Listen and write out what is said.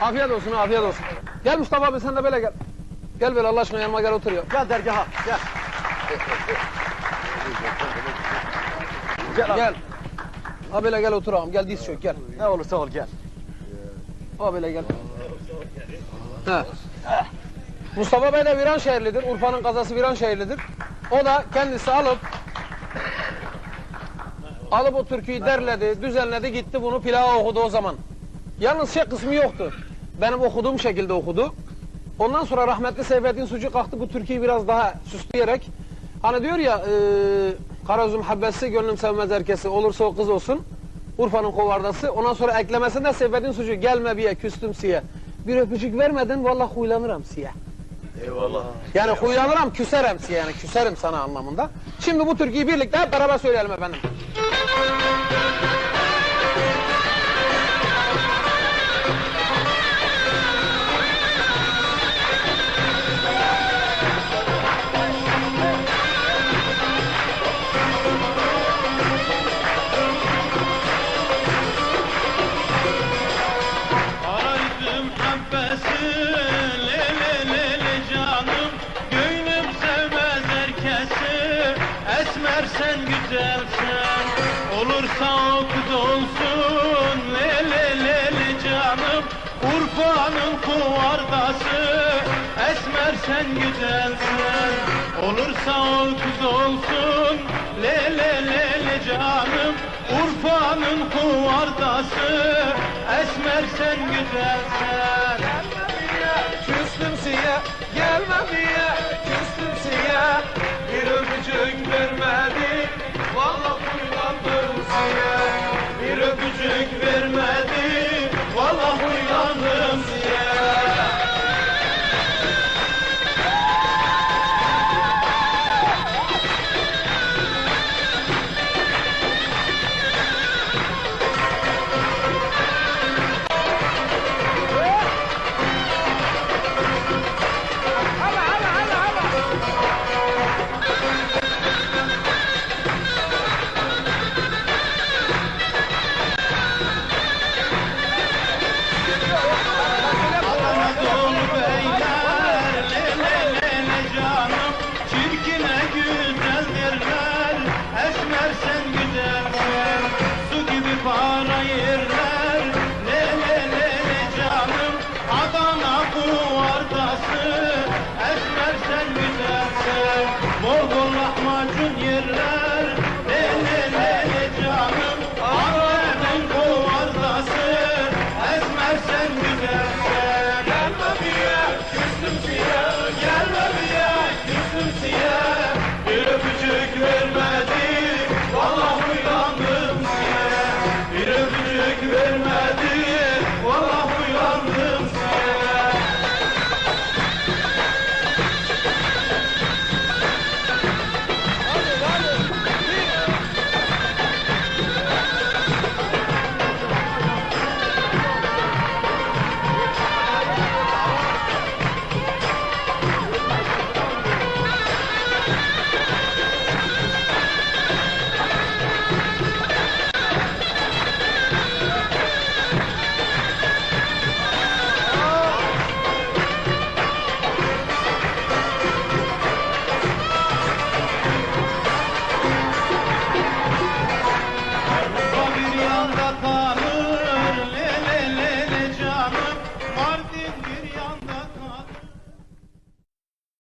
Afiyet olsun afiyet olsun. Gel Mustafa abi sen de böyle gel. Gel böyle Allah aşkına yanıma gel otur ya. Gel dergaha gel. Gel abi. Gel. Abiyle gel otur ağam gel diz çök gel. Ne olursa ol gel. Abiyle gel. He. Mustafa Bey de Viranşehirlidir. Urfa'nın kazası Viranşehirlidir. O da kendisi alıp alıp o türküyü derledi, düzenledi, gitti bunu plağa okudu o zaman. Yalnız şey kısmı yoktu. Benim okuduğum şekilde okudu. Ondan sonra rahmetli Seyfettin Sucu kalktı bu türküyü biraz daha süsleyerek hani diyor ya e, Karazum habbesi gönlüm sevmez herkesi olursa o kız olsun Urfa'nın kovardası ondan sonra eklemesinde Seyfettin Sucu gelme biye küstüm siye bir öpücük vermedin vallahi huylanırım siye. Eyvallah. Yani huylanırım küserim siye yani küserim sana anlamında. Şimdi bu türküyü birlikte hep beraber söyleyelim efendim. Araydım habbesi le le le le canım. Gönlüm sevmez herkesi. Esmer sen güzelsen Olursa o kız olsun le le le le canım. Urfa'nın kuvardası Esmer sen güzelsen Olursa o kız olsun le le le le canım. Urfa'nın kuvardası Esmer sen güzelsen